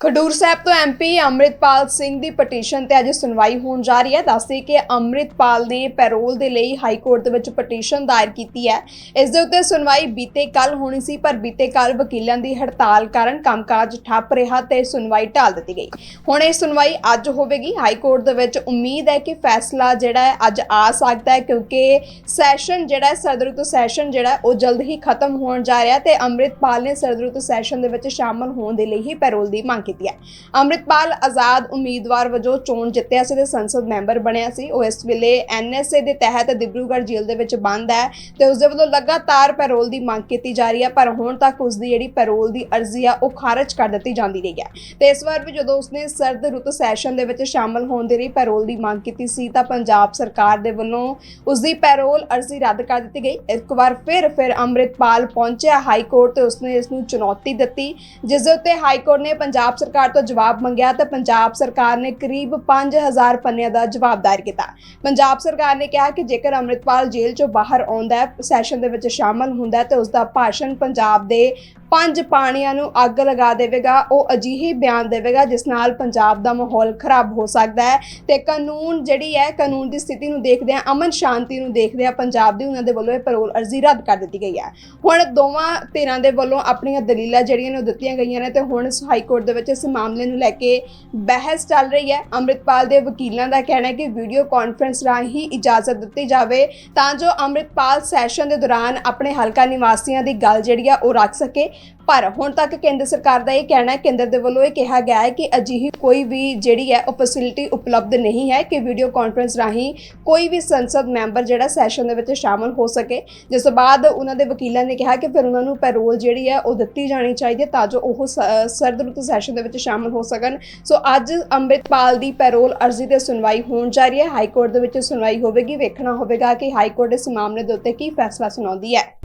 ਖਡੂਰ ਸਾਹਿਬ ਤੋਂ ਐਮਪੀ ਅੰਮ੍ਰਿਤਪਾਲ ਸਿੰਘ ਦੀ ਪਟੀਸ਼ਨ ਤੇ ਅੱਜ ਸੁਣਵਾਈ ਹੋਣ ਜਾ ਰਹੀ ਹੈ। ਦੱਸਦੇ ਕਿ ਅੰਮ੍ਰਿਤਪਾਲ ਨੇ ਪੈਰੋਲ ਦੇ ਲਈ ਹਾਈ ਕੋਰਟ ਦੇ ਵਿੱਚ ਪਟੀਸ਼ਨ ਦਾਇਰ ਕੀਤੀ ਹੈ। ਇਸ ਦੇ ਉੱਤੇ ਸੁਣਵਾਈ ਬੀਤੇ ਕੱਲ ਹੋਣੀ ਸੀ, ਪਰ ਬੀਤੇ ਕੱਲ ਵਕੀਲਾਂ ਦੀ ਹੜਤਾਲ ਕਾਰਨ ਕੰਮਕਾਜ ਠੱਪ ਰਿਹਾ ਤੇ ਸੁਣਵਾਈ ਢਾਲ ਦਿੱਤੀ ਗਈ। ਹੁਣ ਇਹ ਸੁਣਵਾਈ ਅੱਜ ਹੋਵੇਗੀ। ਹਾਈ ਕੋਰਟ ਦੇ ਵਿੱਚ ਉਮੀਦ ਹੈ ਕਿ ਫੈਸਲਾ ਜਿਹੜਾ ਹੈ, ਅੱਜ ਆ ਸਕਦਾ ਹੈ ਕਿਉਂਕਿ ਸੈਸ਼ਨ ਜਿਹੜਾ ਹੈ, ਸਰਦ ਸੈਸ਼ਨ ਜਿਹੜਾ ਉਹ ਜਲਦ ਹੀ ਖਤਮ ਹੋਣ ਜਾ ਰਿਹਾ ਤੇ ਅੰਮ੍ਰਿਤਪਾਲ ਨੇ ਸਰਦ ਰੁੱਤ ਸੈਸ਼ਨ ਦੇ ਵਿੱਚ ਸ਼ਾਮਲ ਹੋਣ ਦੇ ਲਈ ਹੀ ਪੈਰੋਲ ਦੀ ਮੰਗ ਕੀਤੀ ਹੈ। ਅੰਮ੍ਰਿਤਪਾਲ ਆਜ਼ਾਦ ਉਮੀਦਵਾਰ ਵਜੋਂ ਚੋਣ ਜਿੱਤਿਆ ਸੀ ਤੇ ਸੰਸਦ ਮੈਂਬਰ ਬਣਿਆ ਸੀ। ਉਹ ਇਸ ਵੇਲੇ ਐਨਐਸਏ ਦੇ ਤਹਿਤ ਦਿਬਰੂਗੜ੍ਹ ਜੇਲ੍ਹ ਦੇ ਵਿੱਚ ਬੰਦ ਹੈ ਤੇ ਉਸ ਦੇ ਵੱਲੋਂ ਲਗਾਤਾਰ ਪੈਰੋਲ ਦੀ ਮੰਗ ਕੀਤੀ ਜਾ ਰਹੀ ਹੈ, ਪਰ ਹੁਣ ਤੱਕ ਉਸ ਦੀ ਜਿਹੜੀ ਪੈਰੋਲ ਦੀ ਅਰਜ਼ੀ ਆ, ਉਹ ਖਾਰਜ ਕਰ ਦਿੱਤੀ ਜਾਂਦੀ ਰਹੀ ਹੈ। ਤੇ ਇਸ ਵਾਰ ਵੀ ਜਦੋਂ ਉਸਨੇ ਸਰਦ ਰੁੱਤ ਸੈਸ਼ਨ ਦੇ ਵਿੱਚ ਸ਼ਾਮਲ ਹੋਣ ਦੇ ਲਈ ਪੈਰੋਲ ਦੀ ਮੰਗ ਕੀਤੀ ਸੀ, ਤਾਂ ਪੰਜਾਬ ਸਰਕਾਰ ਦੇ ਵੱਲੋਂ ਉਸ ਦੀ ਪੈਰੋਲ ਅਰਜ਼ੀ ਰੱਦ ਕਰ ਦਿੱਤੀ ਗਈ। ਇੱਕ ਵਾਰ ਫਿਰ ਫਿਰ ਅੰਮ੍ਰਿਤਪਾਲ ਪਹੁੰਚਿਆ ਹਾਈ ਕੋਰਟ ਤੇ ਉਸਨੇ ਇਸ ਨੂੰ ਚੁਣੌਤੀ ਦਿੱਤੀ, ਜਿਸ ਦੇ ਉੱਤੇ ਹਾਈ ਕੋਰਟ ਨੇ ਪੰਜਾਬ ਸਰਕਾਰ ਤੋਂ ਜਵਾਬ ਮੰਗਿਆ ਤਾਂ ਪੰਜਾਬ ਸਰਕਾਰ ਨੇ ਕਰੀਬ 5000 ਪੰਨਿਆਂ ਦਾ ਜਵਾਬ ਦਾਇਰ ਕੀਤਾ। ਪੰਜਾਬ ਸਰਕਾਰ ਨੇ ਕਿਹਾ ਕਿ ਜੇਕਰ ਅੰਮ੍ਰਿਤਪਾਲ ਜੇਲ੍ਹ ਚੋਂ ਬਾਹਰ ਆਉਂਦਾ ਹੈ ਸੈਸ਼ਨ ਦੇ ਵਿੱਚ ਸ਼ਾਮਲ ਹੁੰਦਾ ਹੈ, ਤੇ ਉਸ ਦਾ ਭਾਸ਼ਣ ਪੰਜਾਬ ਦੇ ਪੰਜ ਪਾਣੀਆਂ ਨੂੰ ਅੱਗ ਲਗਾ ਦੇਵੇਗਾ, ਉਹ ਅਜਿਹੀ ਬਿਆਨ ਦੇਵੇਗਾ ਜਿਸ ਨਾਲ ਪੰਜਾਬ ਦਾ ਮਾਹੌਲ ਖਰਾਬ ਹੋ ਸਕਦਾ ਹੈ ਤੇ ਕਾਨੂੰਨ ਜਿਹੜੀ ਹੈ, ਕਾਨੂੰਨ ਦੀ ਸਥਿਤੀ ਨੂੰ ਦੇਖਦੇ ਆ ਅਮਨ ਸ਼ਾਂਤੀ ਨੂੰ ਦੇਖਦੇ ਆ ਪੰਜਾਬ ਦੀ ਉਹਨਾਂ ਦੇ ਵੱਲੋਂ ਇਹ ਪੈਰੋਲ ਅਰਜ਼ੀ ਰੱਦ ਕਰ ਦਿੱਤੀ ਗਈ ਹੈ। ਹੁਣ ਦੋਵਾਂ ਧਿਰਾਂ ਦੇ ਵੱਲੋਂ ਆਪਣੀਆਂ ਦਲੀਲਾਂ ਜਿਹੜੀਆਂ ਨੇ ਉਹ ਦਿੱਤੀਆਂ ਗਈਆਂ ਨੇ ਤੇ ਹੁਣ ਹਾਈ ਕੋਰਟ ਦੇ ਵਿੱਚ ਇਸ ਮਾਮਲੇ ਨੂੰ ਲੈ ਕੇ ਬਹਿਸ ਚੱਲ ਰਹੀ ਹੈ। ਅੰਮ੍ਰਿਤਪਾਲ ਦੇ ਵਕੀਲਾਂ ਦਾ ਕਹਿਣਾ ਹੈ ਕਿ ਵੀਡੀਓ ਕਾਨਫਰੰਸ ਰਾਹੀਂ ਇਜਾਜ਼ਤ ਦਿੱਤੀ ਜਾਵੇ ਤਾਂ ਜੋ ਅੰਮ੍ਰਿਤਪਾਲ ਸੈਸ਼ਨ ਦੇ ਦੌਰਾਨ ਆਪਣੇ ਹਲਕਾ ਨਿਵਾਸੀਆਂ ਦੀ ਗੱਲ ਜਿਹੜੀ ਆ ਉਹ ਰੱਖ ਸਕੇ। ਪਰ ਹੁਣ ਤੱਕ ਕੇਂਦਰ ਸਰਕਾਰ ਦਾ ਇਹ ਕਹਿਣਾ ਹੈ, ਕੇਂਦਰ ਦੇ ਵੱਲੋਂ ਇਹ ਕਿਹਾ ਗਿਆ ਹੈ ਕਿ ਅਜਿਹੀ ਕੋਈ ਵੀ ਜਿਹੜੀ ਹੈ ਉਹ ਫੈਸਿਲਿਟੀ ਉਪਲਬਧ ਨਹੀਂ ਹੈ ਕਿ ਵੀਡੀਓ ਕਾਨਫਰੰਸ ਰਾਹੀਂ ਕੋਈ ਵੀ ਸੰਸਦ ਮੈਂਬਰ ਜਿਹੜਾ ਸੈਸ਼ਨ ਦੇ ਵਿੱਚ ਸ਼ਾਮਲ ਹੋ ਸਕੇ। ਜਿਸ ਤੋਂ ਬਾਅਦ ਉਹਨਾਂ ਦੇ ਵਕੀਲਾਂ ਨੇ ਕਿਹਾ ਕਿ ਫਿਰ ਉਹਨਾਂ ਨੂੰ ਪੈਰੋਲ ਜਿਹੜੀ ਹੈ ਉਹ ਦਿੱਤੀ ਜਾਣੀ ਚਾਹੀਦੀ ਹੈ ਤਾਂ ਜੋ ਉਹ ਸ- ਸਰਦ ਰੁੱਤ ਸੈਸ਼ਨ ਦੇ ਵਿੱਚ ਸ਼ਾਮਲ ਹੋ ਸਕਣ। ਸੋ ਅੱਜ ਅੰਮ੍ਰਿਤਪਾਲ ਦੀ ਪੈਰੋਲ ਅਰਜ਼ੀ ਤੇ ਸੁਣਵਾਈ ਹੋਣ ਜਾ ਰਹੀ ਹੈ। ਹਾਈ ਕੋਰਟ ਦੇ ਵਿੱਚ ਸੁਣਵਾਈ ਹੋਵੇਗੀ। ਵੇਖਣਾ ਹੋਵੇਗਾ ਕਿ ਹਾਈ ਕੋਰਟ ਇਸ ਮਾਮਲੇ ਦੇ ਉੱਤੇ ਕੀ ਫੈਸਲਾ ਸੁਣਾਉਂਦੀ ਹੈ।